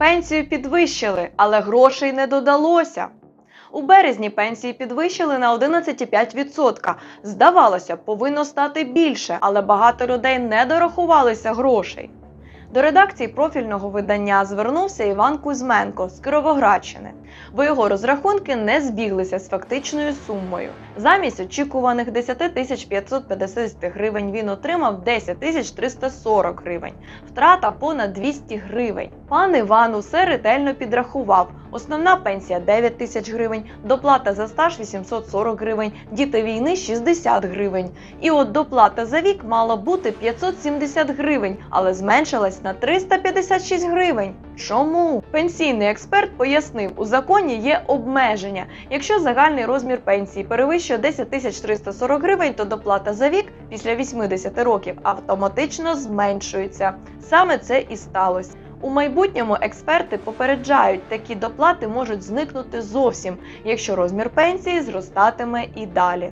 Пенсію підвищили, але грошей не додалося. У березні пенсії підвищили на 11,5%. Здавалося, повинно стати більше, але багато людей не дорахувалися грошей. До редакції профільного видання звернувся Іван Кузьменко з Кировоградщини, бо його розрахунки не збіглися з фактичною сумою. Замість очікуваних 10 тисяч 550 гривень він отримав 10 тисяч 340 гривень. Втрата понад 200 гривень. Пан Іван усе ретельно підрахував. Основна пенсія 9 тисяч гривень, доплата за стаж 840 гривень, діти війни 60 гривень. І от доплата за вік мала бути 570 гривень, але зменшилась на 356 гривень. Чому? Пенсійний експерт пояснив, у законі є обмеження. Якщо загальний розмір пенсії перевищує 10 тисяч 340 гривень, то доплата за вік після 80 років автоматично зменшується. Саме це і сталося. У майбутньому експерти попереджають, такі доплати можуть зникнути зовсім, якщо розмір пенсії зростатиме і далі.